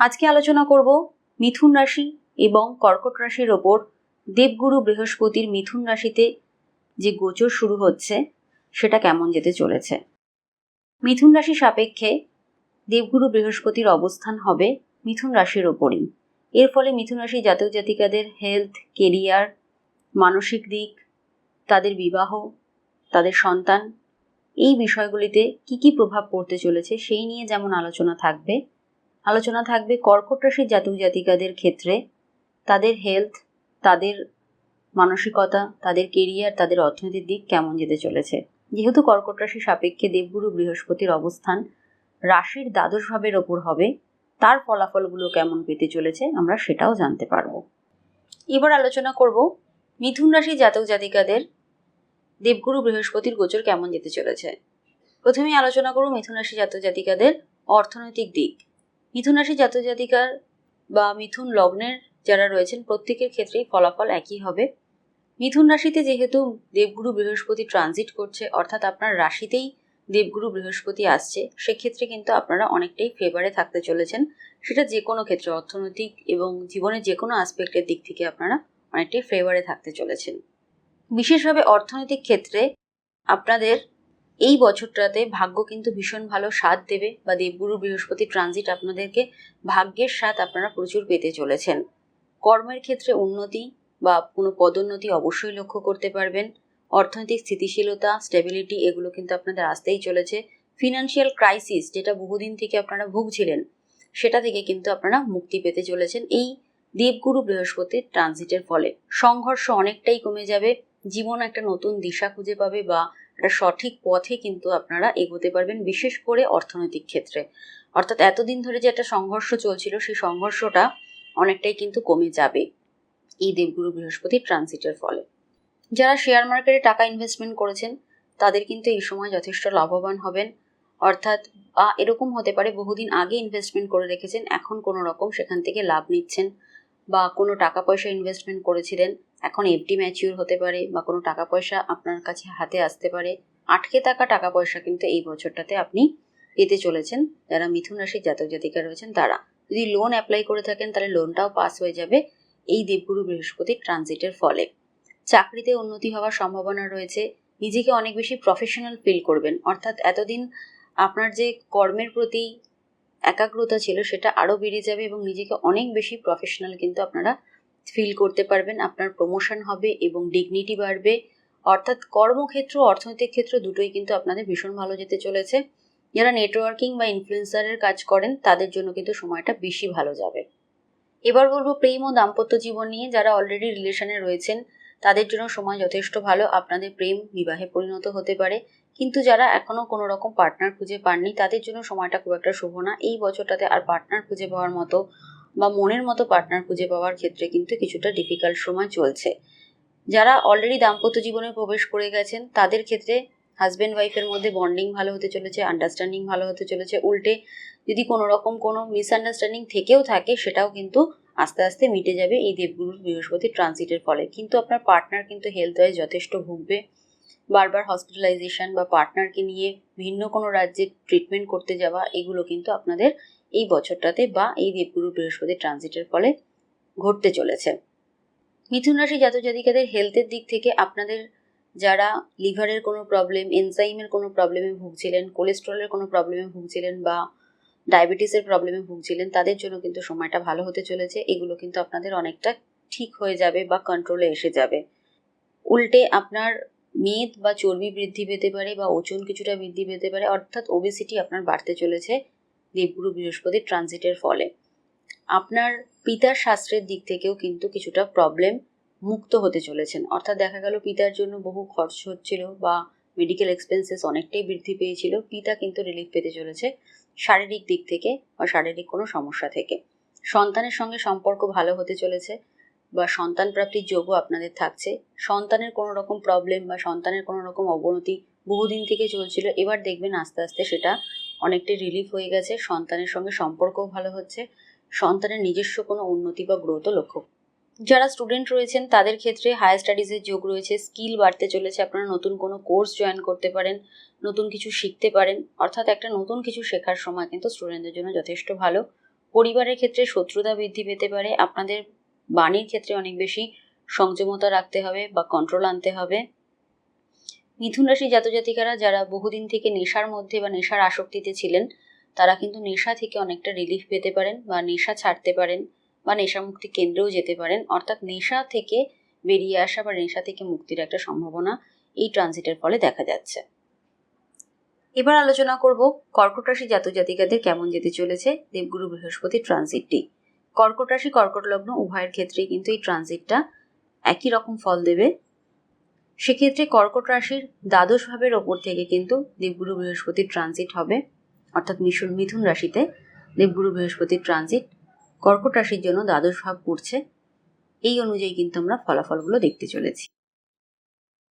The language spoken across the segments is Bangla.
আজকে আলোচনা করব মিথুন রাশি এবং কর্কট রাশির ওপর দেবগুরু বৃহস্পতির মিথুন রাশিতে যে গোচর শুরু হচ্ছে, সেটা কেমন যেতে চলেছে। মিথুন রাশি সাপেক্ষে দেবগুরু বৃহস্পতির অবস্থান হবে মিথুন রাশির ওপরই। এর ফলে মিথুন রাশি জাতক জাতিকাদের হেলথ কেরিয়ার মানসিক দিক, তাদের বিবাহ, তাদের সন্তান, এই বিষয়গুলিতে কি কি প্রভাব পড়তে চলেছে, সেই নিয়ে যেমন আলোচনা থাকবে আলোচনা থাকবে কর্কট রাশি জাতক জাতিকাদের ক্ষেত্রে। তাদের হেলথ তাদের মানসিকতা, তাদের কেরিয়ার তাদের অর্থনৈতিক দিক কেমন যেতে চলেছে। যেহেতু কর্কট রাশি সাপেক্ষে দেবগুরু বৃহস্পতির অবস্থান রাশির দ্বাদশ ভাবের ওপর হবে, তার ফলাফলগুলো কেমন পেতে চলেছে আমরা সেটাও জানতে পারব। এবার আলোচনা করব মিথুন রাশি জাতক জাতিকাদের দেবগুরু বৃহস্পতির গোচর কেমন যেতে চলেছে। প্রথমেই আলোচনা করব মিথুন রাশি জাতক জাতিকাদের অর্থনৈতিক দিক। মিথুন রাশি জাতক জাতিকার বা মিথুন লগ্নের যারা রয়েছেন, প্রত্যেকের ক্ষেত্রেই ফলাফল একই হবে। মিথুন রাশিতে যেহেতু দেবগুরু বৃহস্পতি ট্রানজিট করছে, অর্থাৎ আপনার রাশিতেই দেবগুরু বৃহস্পতি আসছে, সেক্ষেত্রে কিন্তু আপনারা অনেকটাই ফেভারে থাকতে চলেছেন। সেটা যে কোনো ক্ষেত্রে, অর্থনৈতিক এবং জীবনের যে কোনো আসপেক্টের দিক থেকে আপনারা অনেকটাই ফেভারে থাকতে চলেছেন। বিশেষভাবে অর্থনৈতিক ক্ষেত্রে আপনাদের এই বছরটাতে ভাগ্য কিন্তু ভীষণ ভালো। স্বাদ দেবে বা দেবগুরু বৃহস্পতি ট্রানজিট আপনাদেরকে ভাগ্যের স্বাদ আপনারা প্রচুর পেতে চলেছেন। কর্মের ক্ষেত্রে উন্নতি বা কোনো পদোন্নতি অবশ্যই লক্ষ্য করতে পারবেন। অর্থনৈতিক স্থিতিশীলতা স্টেবিলিটি এগুলো কিন্তু আপনাদের আসতেই চলেছে। ফিনান্সিয়াল ক্রাইসিস যেটা বহুদিন থেকে আপনারা ভুগছিলেন, সেটা থেকে কিন্তু আপনারা মুক্তি পেতে চলেছেন এই দেবগুরু বৃহস্পতির ট্রানজিটের ফলে। সংঘর্ষ অনেকটাই কমে যাবে, জীবন একটা নতুন দিশা খুঁজে পাবে বা একটা সঠিক পথে কিন্তু আপনারা এগোতে পারবেন, বিশেষ করে অর্থনৈতিক ক্ষেত্রে। অর্থাৎ এতদিন ধরে যে একটা সংঘর্ষ চলছিল, সেই সংঘর্ষটা অনেকটাই কিন্তু কমে যাবে এই দেবগুরু বৃহস্পতির ট্রানজিটের ফলে। যারা শেয়ার মার্কেটে টাকা ইনভেস্টমেন্ট করেছেন, তাদের কিন্তু এই সময় যথেষ্ট লাভবান হবেন। অর্থাৎ, বা এরকম হতে পারে বহুদিন আগে ইনভেস্টমেন্ট করে রেখেছেন, এখন কোনো রকম সেখান থেকে লাভ নিচ্ছেন, বা কোনো টাকা পয়সা ইনভেস্টমেন্ট করেছিলেন। এখন এফডি ম্যাচিউর হতে পারে বা কোনো টাকা পয়সা আপনার কাছে হাতে আসতে পারে। আটকে থাকা টাকা পয়সা কিন্তু এই বছরটাতে আপনি পেতে চলেছেন। যারা মিথুন রাশির জাতক জাতিকা রয়েছেন তারা যদি লোন অ্যাপ্লাই করে থাকেন তাহলে লোনটাও পাস হয়ে যাবে এই দেবগুরু বৃহস্পতির ট্রানজিটের ফলে। চাকরিতে উন্নতি হওয়ার সম্ভাবনা রয়েছে। নিজেকে অনেক বেশি প্রফেশনাল ফিল করবেন। অর্থাৎ এতদিন আপনার যে কর্মের প্রতি একাগ্রতা ছিল সেটা আরও বেড়ে যাবে এবং নিজেকে অনেক বেশি প্রফেশনাল কিন্তু আপনারা ফিল করতে পারবেন, আপনার প্রমোশন হবে এবং ডিগনিটি বাড়বে। অর্থাৎ কর্মক্ষেত্র, অর্থনৈতিক ক্ষেত্র দুটোই কিন্তু আপনাদের ভীষণ ভালো যেতে চলেছে। যারা নেটওয়ার্কিং বা ইনফ্লুয়েন্সারের কাজ করেন, তাদের জন্য কিন্তু সময়টা বেশি ভালো যাবে। এবার বলব প্রেম ও দাম্পত্য জীবন নিয়ে, যারা অলরেডি রিলেশনে রয়েছেন, তাদের জন্য সময় যথেষ্ট ভালো, আপনাদের প্রেম বিবাহে পরিণত হতে পারে। কিন্তু যারা এখনও কোনো রকম পার্টনার খুঁজে পাননি, তাদের জন্য সময়টা খুব একটা শুভ না। এই বছরটাতে আর পার্টনার খুঁজে পাওয়ার মতো বা মনের মতো পার্টনার খুঁজে পাওয়ার ক্ষেত্রে কিন্তু কিছুটা ডিফিকাল্ট সময় চলছে। যারা অলরেডি দাম্পত্য জীবনে প্রবেশ করে গেছেন, তাদের ক্ষেত্রে হাজব্যান্ড ওয়াইফের মধ্যে বন্ডিং ভালো হতে চলেছে আন্ডারস্ট্যান্ডিং ভালো হতে চলেছে। উল্টে যদি কোনো রকম কোনো মিসআন্ডারস্ট্যান্ডিং থেকেও থাকে, সেটাও কিন্তু আস্তে আস্তে মিটে যাবে এই দেবগুরুর বৃহস্পতি ট্রানজিটের ফলে। কিন্তু আপনার পার্টনার কিন্তু হেলথ ওয়াইজ যথেষ্ট ভুগবে। বারবার হসপিটালাইজেশন বা পার্টনারকে নিয়ে ভিন্ন কোনো রাজ্যে ট্রিটমেন্ট করতে যাওয়া, এগুলো কিন্তু আপনাদের এই বছরটাতে বা এই দেবগুরু বৃহস্পতি ট্রানজিটের ফলে ঘটতে চলেছে। মিথুন রাশি জাতক জাতিকাদের হেলথের দিক থেকে আপনাদের যারা লিভারের কোনো প্রবলেম এনজাইমের কোনো প্রবলেমে ভুগছিলেন কোলেস্ট্রলের কোনো প্রবলেমে ভুগছিলেন বা ডায়াবেটিসের প্রবলেমে ভুগছিলেন, তাদের জন্য কিন্তু সময়টা ভালো হতে চলেছে। এগুলো কিন্তু আপনাদের অনেকটা ঠিক হয়ে যাবে বা কন্ট্রোলে এসে যাবে। উল্টে আপনার মেদ বা চর্বি বৃদ্ধি পেতে পারে বা ওজন কিছুটা বৃদ্ধি পেতে পারে, অর্থাৎ ওবেসিটি আপনার বাড়তে চলেছে। দেবগুরু বৃহস্পতির ট্রানজিটের ফলে। আপনার পিতার শাস্ত্রের দিক থেকেও কিন্তু কিছুটা প্রবলেম মুক্ত হতে চলেছেন। অর্থাৎ দেখা গেল পিতার জন্য বহু খরচ হচ্ছিল বা মেডিকেল এক্সপেন্সেস অনেকটাই বৃদ্ধি পেয়েছিল। পিতা কিন্তু রিলিফ পেতে চলেছে শারীরিক দিক থেকে বা শারীরিক কোনো সমস্যা থেকে। সন্তানের সঙ্গে সম্পর্ক ভালো হতে চলেছে বা সন্তান প্রাপ্তির যোগও আপনাদের থাকছে। সন্তানের কোনো রকম প্রবলেম বা সন্তানের কোনো রকম অবনতি বহুদিন থেকে চলছিল। এবার দেখবেন আস্তে আস্তে সেটা অনেকটাই রিলিফ হয়ে গেছে, সন্তানের সঙ্গে সম্পর্কও ভালো হচ্ছে, সন্তানের নিজস্ব কোনো উন্নতি বা গ্রোথও লক্ষ্য। যারা স্টুডেন্ট রয়েছেন, তাদের ক্ষেত্রে হায়ার স্টাডিজের যোগ রয়েছে স্কিল বাড়তে চলেছে, আপনারা নতুন কোনো কোর্স জয়েন করতে পারেন, নতুন কিছু শিখতে পারেন, অর্থাৎ একটা নতুন কিছু শেখার সময় কিন্তু স্টুডেন্টদের জন্য যথেষ্ট ভালো। পরিবারের ক্ষেত্রে শত্রুতা বৃদ্ধি পেতে পারে, আপনাদের বাণীর ক্ষেত্রে অনেক বেশি সংযমতা রাখতে হবে বা কন্ট্রোল আনতে হবে। মিথুন রাশি জাতজাতিকারা যারা বহুদিন থেকে নেশার মধ্যে বা নেশার আসক্তিতে ছিলেন, তারা কিন্তু নেশা থেকে অনেকটা রিলিফ পেতে পারেন বা নেশা ছাড়তে পারেন বা নেশামুক্তি কেন্দ্রেও যেতে পারেন। অর্থাৎ নেশা থেকে বেরিয়ে আসা বা নেশা থেকে মুক্তির একটা সম্ভাবনা এই ট্রানজিটের ফলে দেখা যাচ্ছে। এবার আলোচনা করব কর্কট রাশি জাতক জাতিকাদের কেমন যেতে চলেছে দেবগুরু বৃহস্পতি ট্রানজিটটি কর্কট রাশি কর্কট লগ্ন উভয়ের ক্ষেত্রেই কিন্তু এই ট্রানজিটটা একই রকম ফল দেবে। সেক্ষেত্রে কর্কট রাশির দ্বাদশ ভাবের ওপর থেকে কিন্তু দেবগুরু বৃহস্পতির ট্রানজিট হবে। অর্থাৎ মিশন মিথুন রাশিতে দেবগুরু বৃহস্পতির ট্রানজিট কর্কট রাশির জন্য দ্বাদশ ভাব পড়ছে এই অনুযায়ী কিন্তু আমরা ফলাফলগুলো দেখতে চলেছি।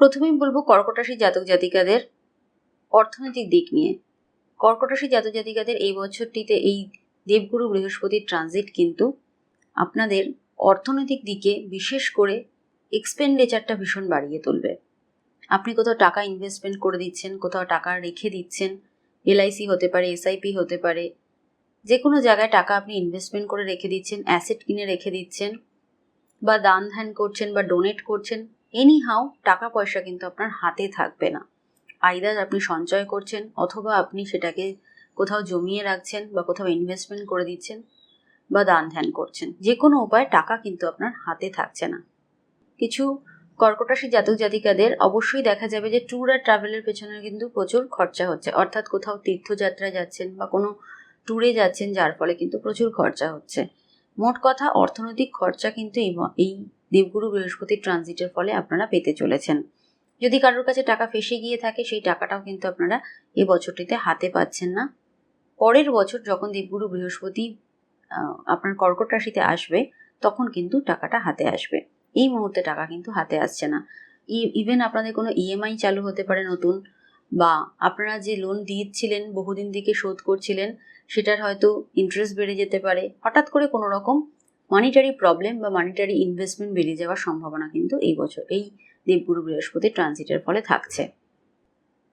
প্রথমেই বলব কর্কট রাশির জাতক জাতিকাদের অর্থনৈতিক দিক নিয়ে। কর্কট রাশি জাতক জাতিকাদের এই বছরটিতে এই দেবগুরু বৃহস্পতির ট্রানজিট কিন্তু আপনাদের অর্থনৈতিক দিকে বিশেষ করে এক্সপেন্ডিচারটা ভীষণ বাড়িয়ে তুলবে। আপনি কোথাও টাকা ইনভেস্টমেন্ট করে দিচ্ছেন, কোথাও টাকা রেখে দিচ্ছেন এলআইসি হতে পারে এসআইপি হতে পারে যে কোনো জায়গায় টাকা আপনি ইনভেস্টমেন্ট করে রেখে দিচ্ছেন অ্যাসেট কিনে রেখে দিচ্ছেন, বা দান ধ্যান করছেন, বা ডোনেট করছেন এনি হাও টাকা পয়সা কিন্তু আপনার হাতে থাকবে না। আইদার আপনি সঞ্চয় করছেন, অথবা আপনি সেটাকে কোথাও জমিয়ে রাখছেন, বা কোথাও ইনভেস্টমেন্ট করে দিচ্ছেন, বা দান ধ্যান করছেন যে কোনো উপায়ে টাকা কিন্তু আপনার হাতে থাকছে না। কিছু কর্কটাশী জাতক জাতিকাদের অবশ্যই দেখা যাবে যে ট্যুর আর ট্রাভেলের পেছনে কিন্তু প্রচুর খরচা হচ্ছে। অর্থাৎ কোথাও তীর্থযাত্রায় যাচ্ছেন বা কোনো ট্যুরে যাচ্ছেন, যার ফলে কিন্তু প্রচুর খরচা হচ্ছে। মোট কথা, অর্থনৈতিক খরচা কিন্তু এই দেবগুরু বৃহস্পতির ট্রানজিটের ফলে আপনারা পেতে চলেছেন। যদি কারোর কাছে টাকা ফেসে গিয়ে থাকে, সেই টাকাটাও কিন্তু আপনারা এই বছরটিতে হাতে পাচ্ছেন না। পরের বছর যখন দেবগুরু বৃহস্পতি আপনার কর্কট রাশিতে আসবে, তখন কিন্তু টাকাটা হাতে আসবে। এই মুহূর্তে টাকা কিন্তু হাতে আসছে না। ইভেন আপনাদের কোনো ইএমআই চালু হতে পারে নতুন, বা আপনারা যে লোন দিচ্ছিলেন, বহুদিন থেকে শোধ করছিলেন, সেটার হয়তো ইন্টারেস্ট বেড়ে যেতে পারে। হঠাৎ করে কোনো রকম মানিটারি প্রবলেম বা মানিটারি ইনভেস্টমেন্ট বেড়ে যাওয়ার সম্ভাবনা কিন্তু এই বছর, এই দেবগুরু বৃহস্পতি ট্রানজিটের ফলে থাকছে।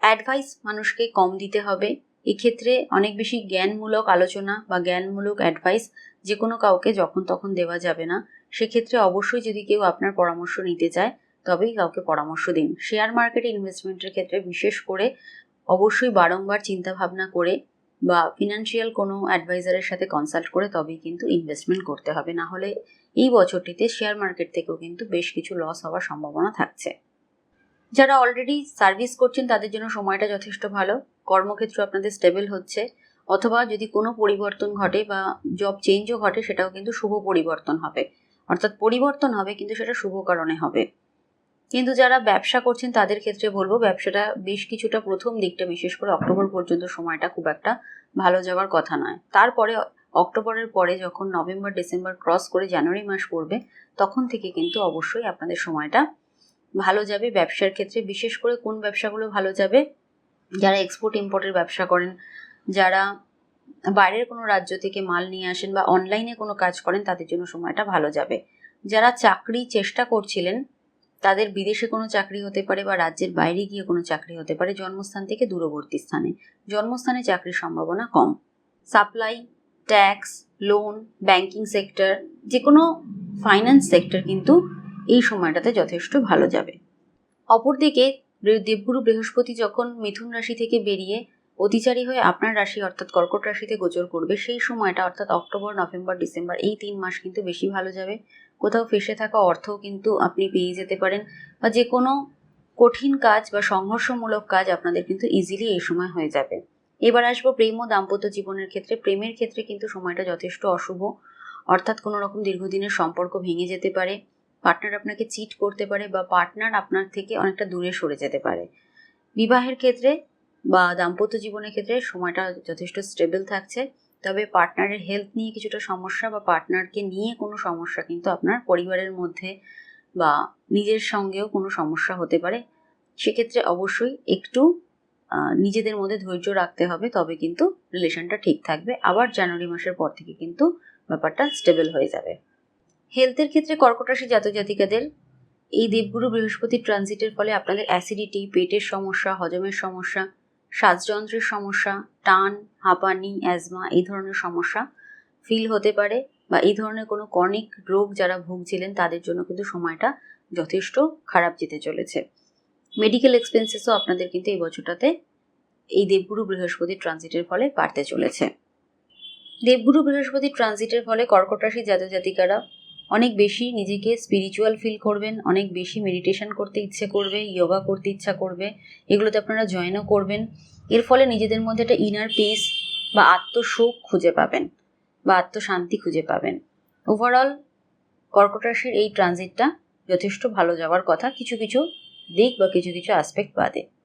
অ্যাডভাইস মানুষকে কম দিতে হবে। এক্ষেত্রে অনেক বেশি জ্ঞানমূলক আলোচনা বা জ্ঞানমূলক অ্যাডভাইস যে কোনো কাউকে যখন তখন দেওয়া যাবে না। সেক্ষেত্রে অবশ্যই যদি কেউ আপনার পরামর্শ নিতে চায়, তবেই কাউকে পরামর্শ দিন। শেয়ার মার্কেটে ইনভেস্টমেন্টের ক্ষেত্রে বিশেষ করে অবশ্যই বারংবার চিন্তা ভাবনা করে বা ফিনান্সিয়াল কোনো অ্যাডভাইজারের সাথে কনসাল্ট করে তবেই কিন্তু ইনভেস্টমেন্ট করতে হবে। না হলে এই বছরটিতে শেয়ার মার্কেট থেকেও কিন্তু বেশ কিছু লস হওয়ার সম্ভাবনা থাকছে। যারা অলরেডি সার্ভিস করছেন, তাদের জন্য সময়টা যথেষ্ট ভালো। কর্মক্ষেত্র আপনাদের স্টেবল হচ্ছে। অথবা যদি কোনো পরিবর্তন ঘটে বা জব চেঞ্জও ঘটে, সেটাও কিন্তু শুভ পরিবর্তন হবে। অর্থাৎ পরিবর্তন হবে, কিন্তু সেটা শুভ কারণে হবে। কিন্তু যারা ব্যবসা করছেন, তাদের ক্ষেত্রে বলব ব্যবসাটা বেশ কিছুটা প্রথম দিকটা, বিশেষ করে অক্টোবর পর্যন্ত সময়টা খুব একটা ভালো যাওয়ার কথা নয়। তারপরে অক্টোবরের পরে যখন নভেম্বর, ডিসেম্বর ক্রস করে জানুয়ারি মাস পড়বে, তখন থেকে কিন্তু অবশ্যই আপনাদের সময়টা ভালো যাবে। ব্যবসার ক্ষেত্রে বিশেষ করে কোন ব্যবসাগুলো ভালো যাবে? যারা এক্সপোর্ট ইম্পোর্টের ব্যবসা করেন, যারা বাইরের কোনো রাজ্য থেকে মাল নিয়ে আসেন বা অনলাইনে কোনো কাজ করেন, তাদের জন্য সময়টা ভালো যাবে। যারা চাকরি চেষ্টা করছিলেন, তাদের বিদেশে কোনো চাকরি হতে পারে বা রাজ্যের বাইরে গিয়ে কোনো চাকরি হতে পারে, জন্মস্থান থেকে দূরবর্তী স্থানে। জন্মস্থানে চাকরির সম্ভাবনা কম। Supply tax loan banking sector যে কোনো ফাইন্যান্স সেক্টর কিন্তু এই সময়টাতে যথেষ্ট ভালো যাবে। অপরদিকে, দেবগুরু বৃহস্পতি যখন মিথুন রাশি থেকে বেরিয়ে অতিচারী হয়ে আপনার রাশি অর্থাৎ কর্কট রাশিতে গোচর করবে, সেই সময়টা অর্থাৎ অক্টোবর, নভেম্বর, ডিসেম্বর, এই তিন মাস কিন্তু বেশি ভালো যাবে। কোথাও ফেসে থাকা অর্থও কিন্তু আপনি পেয়ে যেতে পারেন বা যে কোনো কঠিন কাজ বা সংঘর্ষমূলক কাজ আপনাদের কিন্তু ইজিলি এই সময় হয়ে যাবে। এবার আসব প্রেম ও দাম্পত্য জীবনের ক্ষেত্রে। প্রেমের ক্ষেত্রে কিন্তু সময়টা যথেষ্ট অশুভ। অর্থাৎ কোনো রকম দীর্ঘদিনের সম্পর্ক ভেঙে যেতে পারে পার্টনার আপনাকে চিট করতে পারে বা পার্টনার আপনার থেকে অনেকটা দূরে সরে যেতে পারে। বিবাহের ক্ষেত্রে বা দাম্পত্য জীবনের ক্ষেত্রে সময়টা যথেষ্ট স্টেবল থাকছে। তবে পার্টনারের হেলথ নিয়ে কিছুটা সমস্যা বা পার্টনারকে নিয়ে কোনো সমস্যা কিন্তু আপনার পরিবারের মধ্যে বা নিজের সঙ্গেও কোনো সমস্যা হতে পারে। সেক্ষেত্রে অবশ্যই একটু নিজেদের মধ্যে ধৈর্য রাখতে হবে, তবে কিন্তু রিলেশনটা ঠিক থাকবে। আবার জানুয়ারি মাসের পর থেকে কিন্তু ব্যাপারটা স্টেবল হয়ে যাবে। হেলথের ক্ষেত্রে কর্কটাশী জাতক জাতিকাদের এই দেবগুরু বৃহস্পতির ট্রানজিটের ফলে আপনাদের অ্যাসিডিটি পেটের সমস্যা, হজমের সমস্যা শ্বাসযন্ত্রের সমস্যা, টান, হাঁপানি, অ্যাজমা, এই ধরনের সমস্যা ফিল হতে পারে বা এই ধরনের কোনো কর্নিক রোগ যারা ভুগছিলেন তাদের জন্য কিন্তু সময়টা যথেষ্ট খারাপ যেতে চলেছে। মেডিকেল এক্সপেন্সেসও আপনাদের কিন্তু এই বছরটাতে এই দেবগুরু বৃহস্পতি ট্রানজিটের ফলে বাড়তে চলেছে। দেবগুরু বৃহস্পতি ট্রানজিটের ফলে কর্কট রাশির জাতক জাতিকারা অনেক বেশি নিজেকে স্পিরিচুয়াল ফিল করবেন, অনেক বেশি মেডিটেশন করতে ইচ্ছে করবে যোগা করতে ইচ্ছা করবে, এগুলোতে আপনারা জয়েনও করবেন। এর ফলে নিজেদের মধ্যে একটা ইনার পিস বা আত্মসুখ খুঁজে পাবেন বা আত্মশান্তি খুঁজে পাবেন। ওভারঅল কর্কট রাশির এই ট্রানজিটটা যথেষ্ট ভালো যাওয়ার কথা। কিছু কিছু দিক বা কিছু কিছু অ্যাসপেক্ট বাদে।